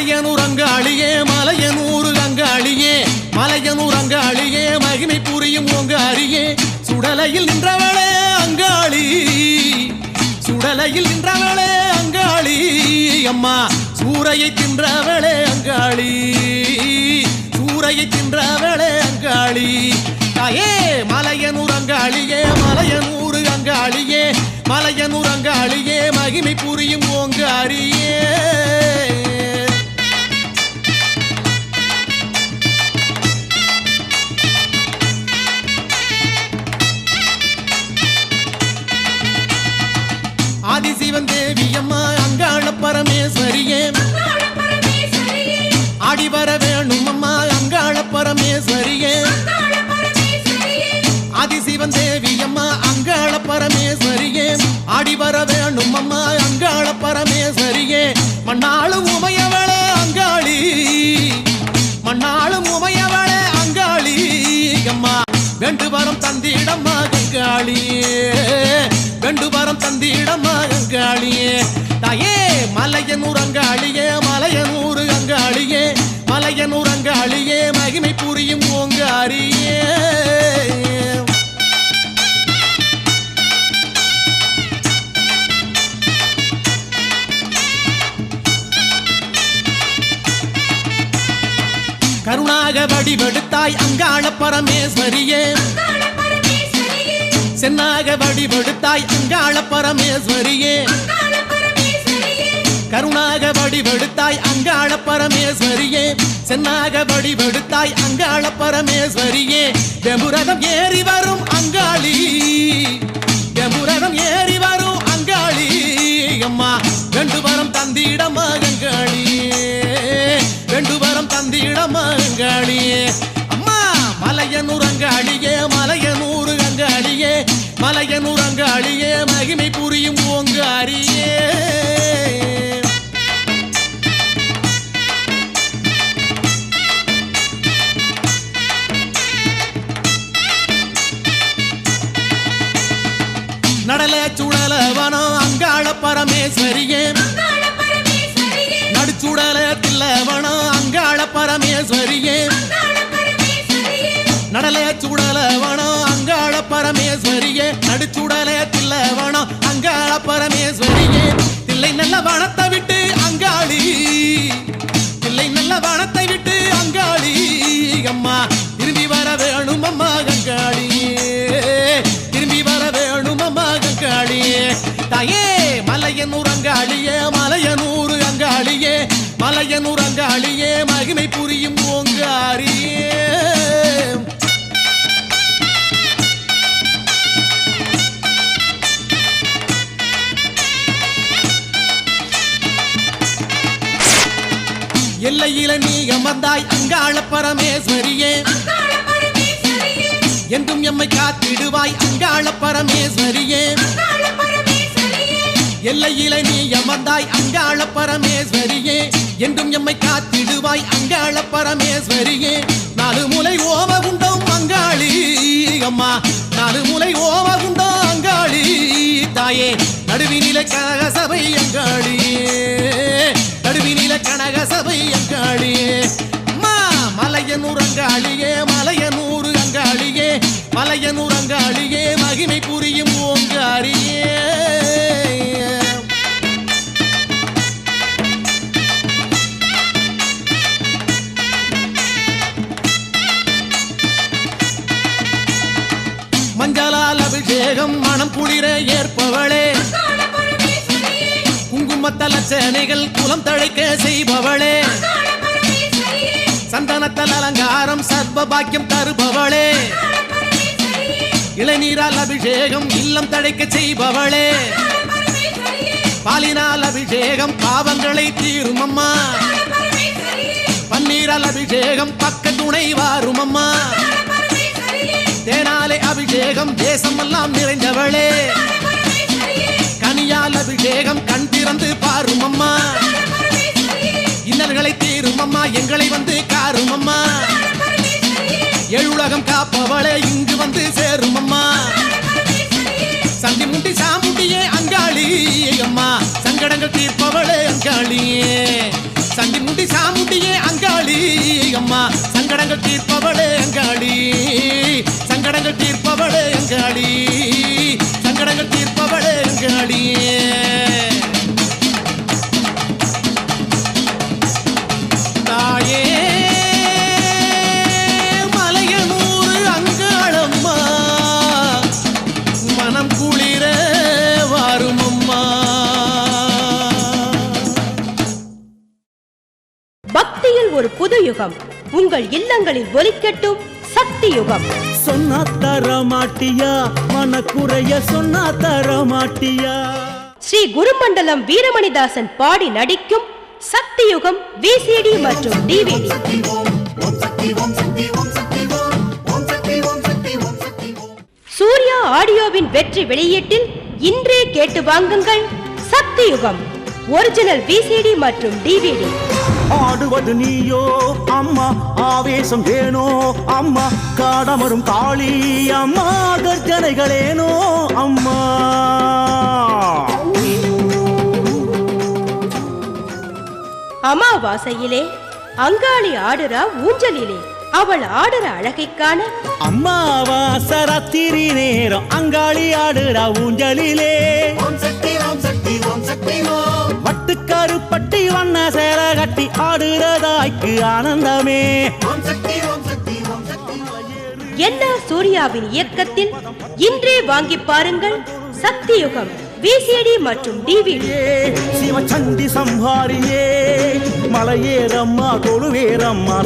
மலையனூர் அங்காளியே மலையனூர் அங்காளியே. மலையனூர் அங்காளியே மகிமை புரியும் உங்க அரியே. சுடலையில் நின்றவளே அங்காளி. சுடலையில் நின்றவளே அங்காளி. அம்மா சூறையை தின்றவளே அங்காளி. சூறையை தின்றவளே அங்காளி. தாயே மலையனூர் அங்காளியே மலையனூர் அங்காளியே. மலையனூர் அங்காளியே மகிமை புரியும் உங்க அரியே. பரமேஸ்வரியே ஆடி வர வேணும் அம்மா அங்காள பரமேஸ்வரியே ஆதிசிவன் தேவி அம்மா அங்காள பரமேஸ்வரியே ஆடி வர வேணும் அம்மா அங்காள பரமேஸ்வரியே மண்ணாளும் உமையவளே அங்காளி. மண்ணாளும் உமையவளே அங்காளி. அம்மா வெண்டு வரம் தந்திடம்மா கங்காளியே வடிவெடுத்தாய் அங்காள பரமேஸ்வரியே. சென்னாக வடிவெடுத்தாய் அங்காள பரமேஸ்வரியே. கருணாக வடிவெடுத்தாய் அங்காள பரமேஸ்வரியே. சென்னாக வடிவெடுத்தாய் அங்காள பரமேஸ்வரியே. வெமுரகம் ஏறி வரும் அங்காளி. வெமுரகம் ஏறி வரும் அங்காளி. அம்மா ரெண்டு வரம் தந்திடமா? மலையனூர் அங்காளியே மலையனூர் அங்காளியே மலையனூர் அங்காளியே மகிமை புரியும் உங்க அரியே. நடல சுடல வனம் அங்காள பரமேஸ்வரியே. நடுச்சுடல தில்லவனம் அங்காள பரமேஸ்வரியே. நடலே சூடல வனம் அங்காள பரமேஸ்வரியே. நடுச்சுடலே தில்ல வனம் அங்காள பரமேஸ்வரியே. தில்லை நல்ல வனத்தை விட்டு அங்காளி. தில்லை நல்ல வனத்தை விட்டு அங்காளி அம்மா. அமர்ந்தாய் அங்காள பரமேஸ்வரியே. என்றும் எம்மை காத்திடுவாய் அங்காள பரமேஸ்வரியே. எல்லையில நீ அமர்ந்தாய் அங்காள பரமேஸ்வரியே. என்றும் எம்மை காத்திடுவாய் அங்காள பரமேஸ்வரியே. நாலு முலை ஓமகுண்டம் அங்காளி அம்மா. நாலு முலை ஓமகுண்டம் அங்காளி தாயே. நடுவினில கனக சபை அங்காளியே. நடுவினில கனக சபை அங்காளியே. அம்மா மலையனூர் அங்காளியே மலையனூர் அங்காளியே மலையனூர் அங்காளியே. குங்குமத்தல குலம் தழைக்க செய்பவளே. சந்தனத்தல் அலங்காரம் சர்வ பாக்கியம் தருபவளே. இளநீரால் அபிஷேகம் இல்லம் தழைக்க செய்பவளே. பாலினால் அபிஷேகம் பாவங்களை தீரும் அம்மா பன்னீரால் அபிஷேகம் பக்க துணை வாரும் அம்மா தேனாலே அபிஷேகம் தேசமெல்லாம் நிறைந்தவளே. கனியால் அபிஷேகம் பாரும் அம்மா. இன்னல்களை தீரும் அம்மா. எங்களை வந்து காரும் அம்மா. எழுலகம் காப்பவளே. யுகம் உங்கள் இல்லங்களில் ஒலிக்கட்டும் சக்தி யுகம் சொன்னா தர மாட்டியா மனக்குறைய சொன்னா தர மாட்டியா ஸ்ரீ குருமண்டலம் வீரமணிதாசன் பாடி நடிக்கும் சக்தி யுகம் விசிடி மற்றும் டிவிடி சூர்யா ஆடியோவின் வெற்றி வெளியீட்டில் இன்றே கேட்டு வாங்குங்கள் சக்தி யுகம் ஒரிஜினல் விசிடி மற்றும் டிவிடி ஆடுவது நீயோ? அம்மா ஆவேசம் ஏனோ? அம்மா காடமரும் காளி. அம்மா கர்ஜனைகளேனோ? அம்மா. அமாவாசையிலே அங்காளி ஆடுறா ஊஞ்சலிலே அவள் ஆடுற அழகைக் காண அம்மாவாசராத்திரி நேரம் அங்காளி ஆடுறா ஊஞ்சலிலே. வட்டுக்காரு பட்டி சேர கட்டி ஆடுறதாய்க்கு ஆனந்தமே. என்ன சூர்யாவின் இயக்கத்தில் இன்றே வாங்கி பாருங்கள் சக்தி யுகம் விசிடி மற்றும் டிவிடி சிவச்சண்டி சம்ஹாரியே மலையேறம்மா கொழுவேரம்மா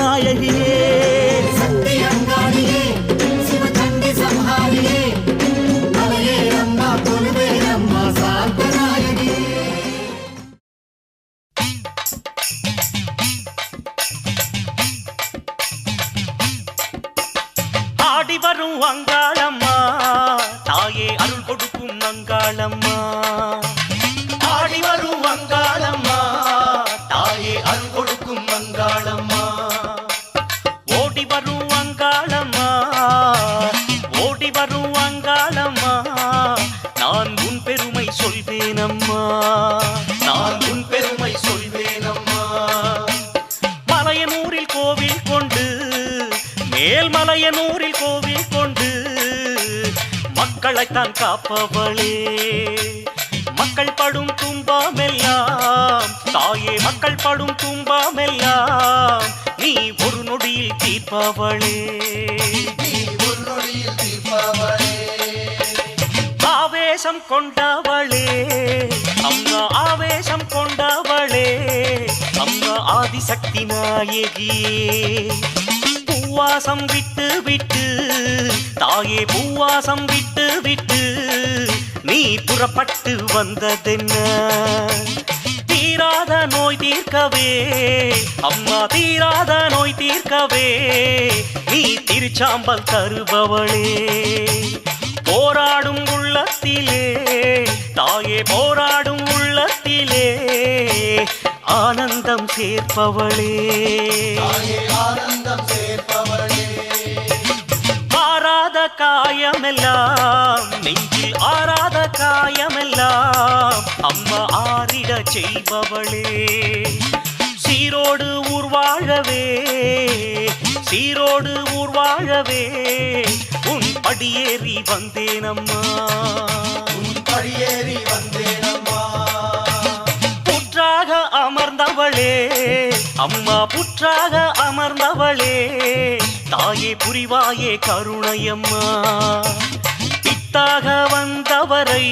ஆடி அம்மா. நான் உன் பெருமை சொல்வேன் அம்மா மலையனூரில் கோவில் கொண்டு மேல்மலையனூரில் கோவில் கொண்டு மக்களைத்தான் காப்பவளே. மக்கள் படும் துன்பமெல்லாம் தாயே மக்கள் படும் துன்பமெல்லாம் நீ ஒரு நொடியில் தீர்ப்பவளே. ஆவேசம் கொண்டவளே. அம்மா ஆவேசம் கொண்டவளே. அம்மா ஆதிசக்தி நாயகி பூவாசம் விட்டு விட்டு தாயே பூவாசம் விட்டு விட்டு நீ புறப்பட்டு வந்ததென்ன? தீராத நோய் தீர்க்கவே அம்மா தீராத நோய் தீர்க்கவே நீ திருச்சாம்பல் தருபவளே. போராடும் உள்ளத்திலே தாயே போராடும் உள்ளத்திலே ஆனந்தம் சேர்ப்பவளே. ஆனந்தம் ஆராத காயமெல்லாம் நெஞ்சில் ஆராத காயமெல்லாம் அம்மா ஆறிட செய்பவளே. சீரோடு ஊர் வாழவே சீரோடு ஊர் வாழவே உன் படியேறி வந்தேனம்மா. படியேறி வந்தேனம்மா. புற்றாக அமர்ந்தவளே அம்மா புற்றாக அமர்ந்தவளே தாயே புரிவாயே கருணையம்மா. பித்தாக வந்தவரை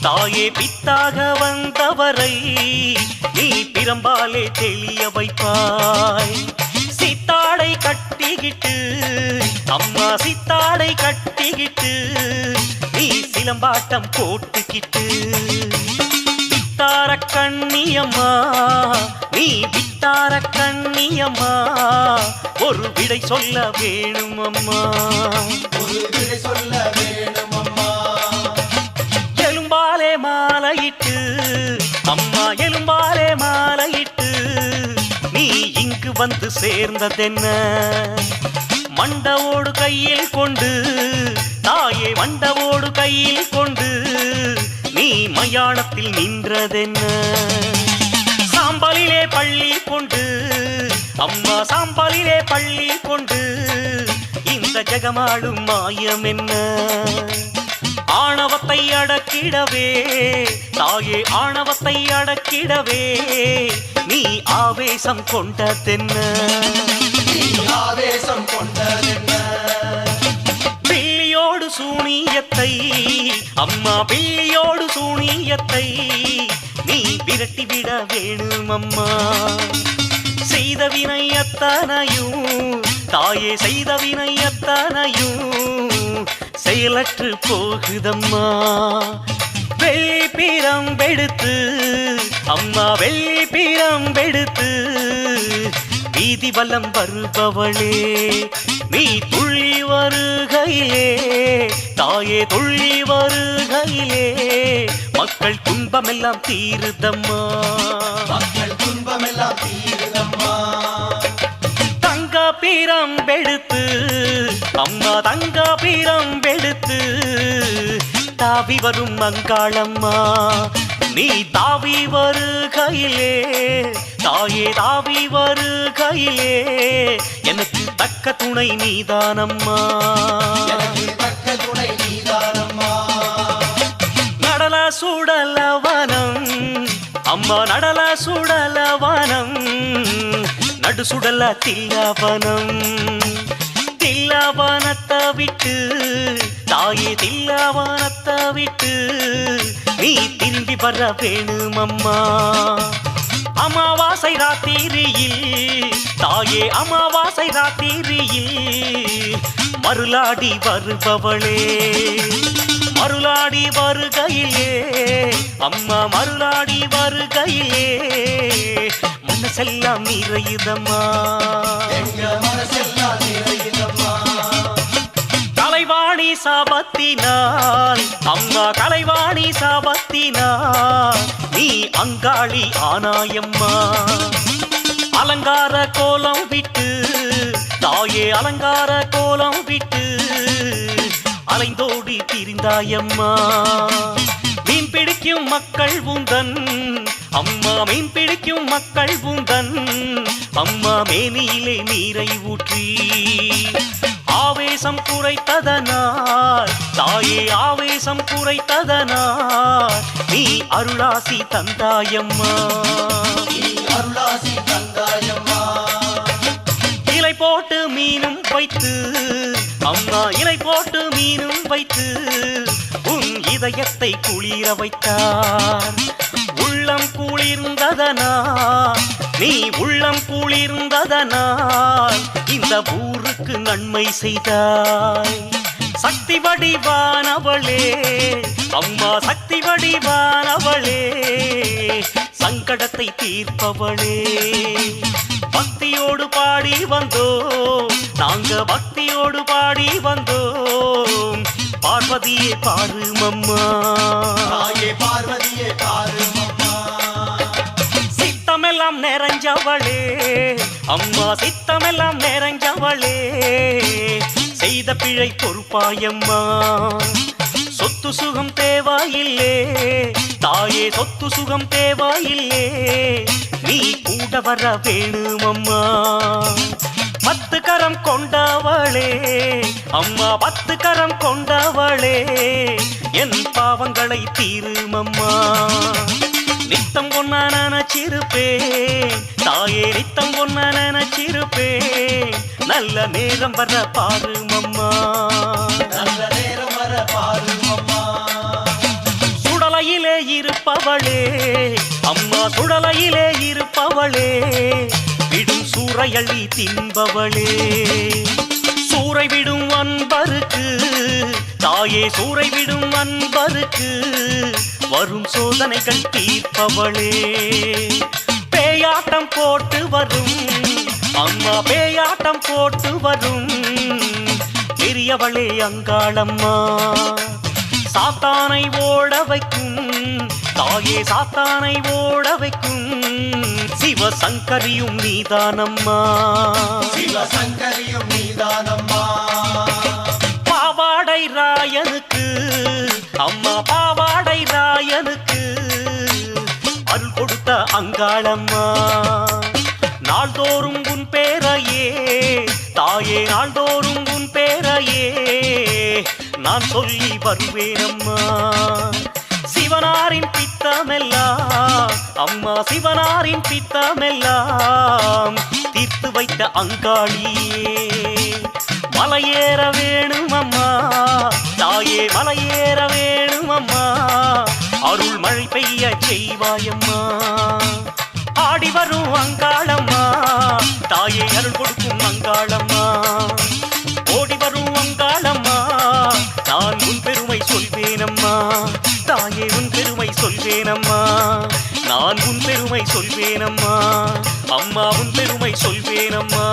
தாயே பித்தாக வந்தவரை நீ பிரம்பாலே தெளிய வைப்பாய். சித்தாடை கட்டிக்கிட்டு அம்மா சித்தாடை கட்டிக்கிட்டு நீ சிலம்பாட்டம் போட்டுக்கிட்டு. வித்தார கண்ணியம்மா நீ வித்தார கண்ணியம்மா ஒரு விடை சொல்ல வேணும் அம்மா ஒரு விடை சொல்ல வேணுமம்மா. எலும்பாலே மாலையிட்டு அம்மா எலும்பாலே இங்கு வந்து சேர்ந்ததென்ன? மண்டவோடு கையில் கொண்டு தாயே மண்டவோடு கையில் கொண்டு நீ மயானத்தில் நின்றதென்ன? சாம்பலிலே பள்ளி கொண்டு அம்மா சாம்பலிலே பள்ளி கொண்டு இந்த ஜெகமாளும் மாயம் என்ன ஆணவத்தை அடக்கிடவே. தாயே ஆணவத்தை அடக்கிடவே. நீ ஆவேசம் கொண்டதென்ன ஆவேசம் கொண்டதென்ன பில்லியோடு சூனியத்தை அம்மா பில்லியோடு சூனியத்தை நீ விரட்டிவிட வேணும் அம்மா. செய்த வினை அத்தனையும் தாயே செய்த வினை அத்தனையும் செயலற்று போகுதம்மா. வெள்ளி பிரம்பெடுத்து அம்மா வெள்ளி பிரம்பெடுத்து வீதி வலம் வருபவளே நீ துள்ளி வருகையிலே தாயே துள்ளி வருகையிலே மக்கள் துன்பமெல்லாம் தீருதம்மா. மக்கள் துன்பமெல்லாம் தீருதம்மா. தங்க பிரம்பெடுத்து அம்மா தங்க பிரம்பெடுத்து தாவி வரும் மங்காளம்மா. நீ தாவி வருகையிலே தாயே தாவி வருகையிலே எனக்கு தக்க துணை நீதானம்மா. எனக்கு தக்க துணை நீதானம்மா. நடல சுடலவனம் அம்மா நடல சுடலவனம் நடு சுடல தில்லவனம். தில்லவனத்தை விட்டு தாயே தில்லவனத்தை விட்டு நீ திரும்பி வர வேணும் அம்மா அமாவாசை ராத்திரியில் தாயே அமாவாசை ராத்திரியில் மருளாடி வருபவளே. மருளாடி வருகையிலே அம்மா மருளாடி வருகையிலே மனசெல்லாம் நிறையுதம்மா. மனசெல்லாம் நிறையுதம்மா. கலைவாணி சாபத்தினால். அம்மா கலைவாணி சாபத்தினால். நீ அங்காளி ஆனாயம்மா. அலங்கார கோலம் விட்டு தாயே அலங்கார கோலம் விட்டு அலைந்தோடி திரிந்தாயம்மா. மீன் பிடிக்கும் மக்கள் உந்தன் அம்மா மீன் பிடிக்கும் மக்கள் உந்தன் அம்மா மேனியிலே நீரை ஊற்றி. ஆவேசம் குறைத்ததனால். தாயே ஆவேசம் குறைத்ததனால். நீ அருளாசி தந்தாயம்மா. அருளாசி தந்தாயம்மா. இலை போட்டு மீனும் வைத்து அம்மா இலை போட்டு மீனும் வைத்து உன் இதயத்தை குளிர வைத்தார். உள்ளம் குளிர்ந்ததனா? நீ உள்ளம் குளிர்ந்ததனால் இந்த ஊருக்கு நன்மை செய்தாய். சக்தி வடிவானவளே அம்மா சக்தி வடிவானவளே சங்கடத்தை தீர்ப்பவளே. பக்தியோடு பாடி வந்தோம் நாங்க பக்தியோடு பாடி வந்தோம். பார்வதியே பாரு மம்மா பார்வதியே பாருமம்மா சித்தமெல்லாம் நிறைஞ்சவளே. அம்மா சித்தமெல்லாம் நிறைஞ்சவளே. செய்த பிழை பொறுப்பாயம்மா. சொத்து சுகம் தேவாயில்லே. தாயே சொத்து சுகம் தேவாயில்லே. நீ கூட வர வேணுமம்மா. பத்து கரம் கொண்டவளே. அம்மா பத்து கரம் கொண்டவளே. என் பாவங்களை தீருமம்மா. நித்தம் ஒன்ன நினைச்சிருப்பேன். தாயே நித்தம் ஒன்ன நினைச்சிருப்பேன். நல்ல நேரம் வர பாருமம்மா நல்ல நேரம் வர பாருமம்மா சுடலையிலே இருப்பவளே. அம்மா சுடலையிலே இருப்பவளே. விடும் சூறையள்ளி தின்பவளே. சூறை விடும் அன்பருக்கு தாயே சூறை விடும் அன்பருக்கு வரும் சோதனைகள் தீர்ப்பவளே. பேயாட்டம் போட்டு வரும் அம்மா பேயாட்டம் போட்டு வரும். பெரியவளே அங்காளம்மா சாத்தானை ஓட வைக்கும் தாயே சாத்தானை ஓட வைக்கும். சிவசங்கரியும் நீதானம்மா. சிவசங்கரியும் நீதானம்மா. பாவாடை ராயனுக்கு அம்மா பாவாடை ராயனுக்கு அருள் கொடுத்த அங்காளம்மா. நாள்தோறும் உன் பேரையே தாயே நாள்தோறும் உன் பேரையே நான் சொல்லி வருவேனம்மா. சிவனாரின் பித்தமெல்லாம் அம்மா சிவனாரின் பித்தமெல்லாம் தீர்த்து வைத்த அங்காளியே. மலையேற வேணும் அம்மா. தாயே மலையேற வேணும் அம்மா. அருள் மழை பெய்ய செய்வாயம்மா ஆடி வரும் அங்காளம்மா தாயே அருள் கொடுக்கும் அங்காளம்மா ஓடி வரும் அங்காளம்மா நான் உன் பெருமை சொல்வேனம்மா தாயே உன் பெருமை சொல்வேனம்மா நான் உன் பெருமை சொல்வேனம்மா அம்மா. உன் பெருமை சொல்வேனம்மா